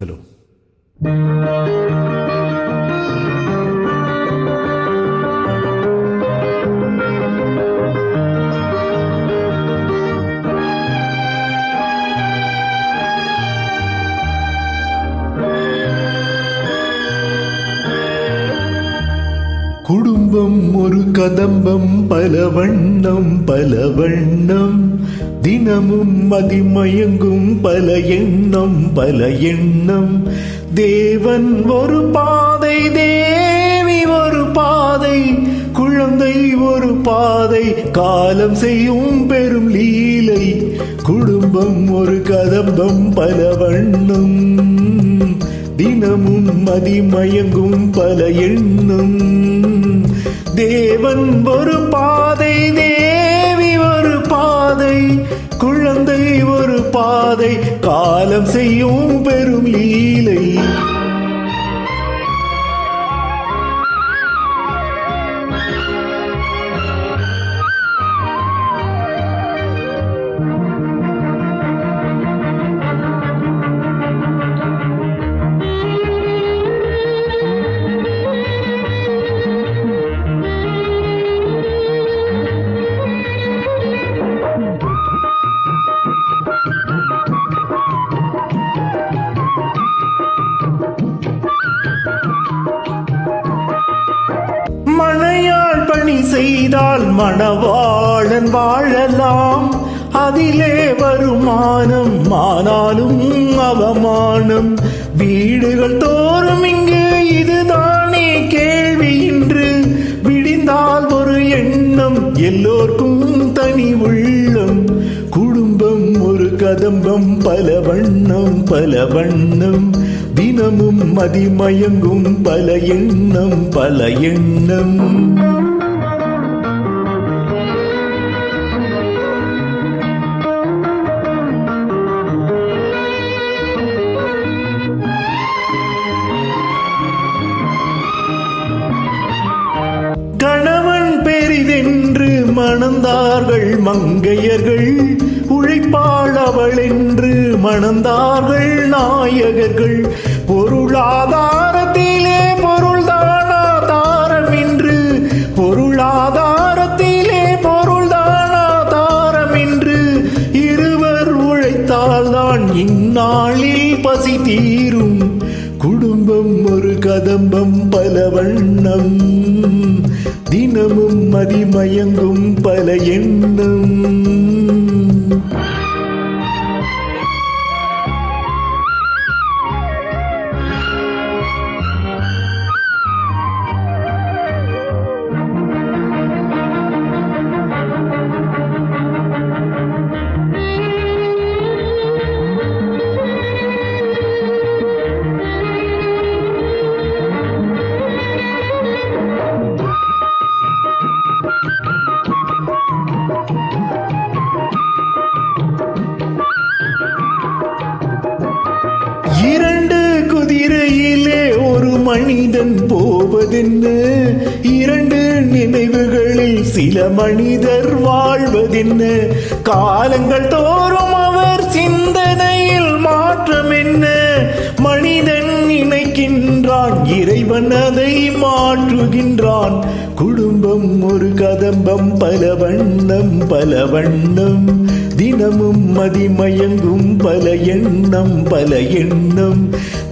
चलो। குடும்பம் ஒரு கதம்பம் பல வண்ணம் பல வண்ணம் தினமும் மதிமயங்கும் பல எண்ணம் பல எண்ணம். தேவன் ஒரு பாதை தேவி ஒரு பாதை குழந்தை ஒரு பாதை. காலம் செய்யும் பெரும் லீலை குடும்பம் ஒரு கதம்பம் பல வண்ணம் தினமும் மதிமயங்கும் பல எண்ணம். தேவன் ஒரு பாதை தேவி ஒரு பாதை குழந்தை ஒரு பாதை காலம் செய்யும் பெரும் லீலை. பணி செய்தால் மணவாளன் வாழலாம். அதிலே வருமானம் ஆனாலும் அவமானம். வீடுகள் தோறும் இங்கு இதுதானே கேள்வி இன்று. விடிந்தால் ஒரு எண்ணம் எல்லோர்க்கும் தனி உள்ளம். குடும்பம் ஒரு கதம்பம் பல வண்ணம் பல வண்ணம் தினமும் மதிமயங்கும் பல எண்ணம் பல எண்ணம். மணந்தார்கள் மங்கையர்கள் உழைப்பாள் அவள் என்று மணந்தார்கள் நாயகர்கள். பொருளாதாரத்திலே பொருள்தானா தாரம் என்று பொருளாதாரத்திலே பொருள்தானா தாரம் என்று இருவர் உழைத்தால்தான் இந்நாளில் பசி தீரும். குடும்பம் ஒரு கதம்பம் பல வண்ணம் தினமும் மதிமயங்கும் பல எண்ணம். மனிதன் போவதென்ன? இரண்டு நினைவுகளில் சில மனிதர் வாழ்வதென்ன? காலங்கள் தோறும் அவர் சிந்தனையில் மாற்றம் என்ன மனிதன் நினைக்கின்றான் இறைவன் அதை மாற்றுகின்றான். குடும்பம் ஒரு கதம்பம் பல வண்ணம் பல வண்ணம். தினமும் மதிமயங்கும் பல எண்ணம் பல எண்ணம்.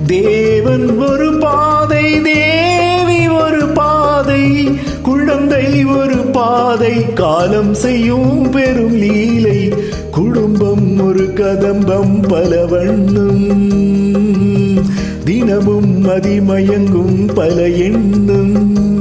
தேவன் ஒரு பா தேவி ஒரு பாதை குழந்தை ஒரு பாதை காலம் செய்யும் பெரும் லீலை குடும்பம் ஒரு கதம்பம் பல வண்ணம். தினமும் மதிமயங்கும் பல எண்ணம்.